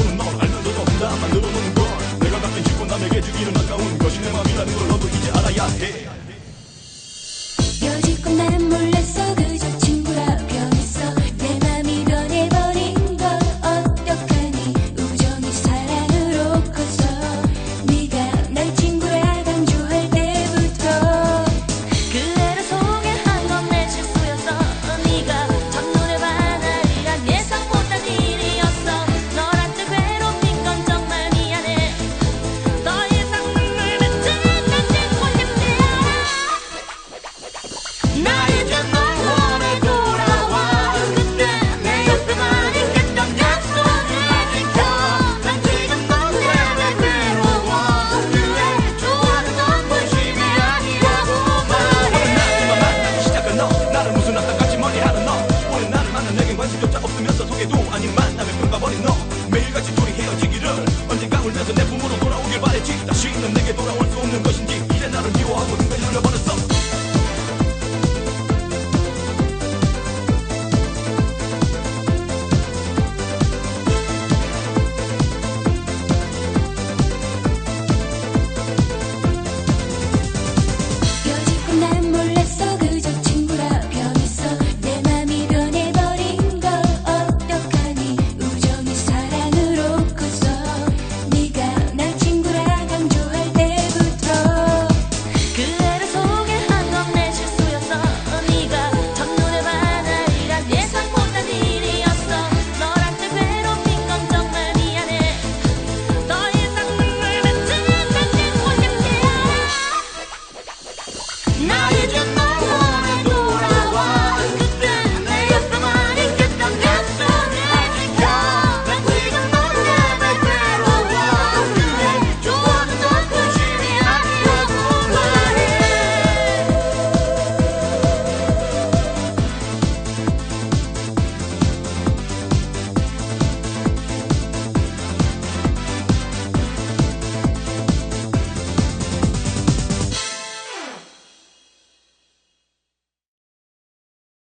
보는 마음 알면서도 혼자 만들어놓은 건 내가 갖는 짓고 남에게 주기는 아까운 것이 내 맘이라는 걸 너도 이제 알아야 해. 버린 너 매일같이 둘이 헤어지기를. 언젠가 울면서 내 품으로 돌아오길 바랬지. 다시는 내게 돌아올 수 없는 것인지 이제 나를 미워하고 등을 흘려버렸어.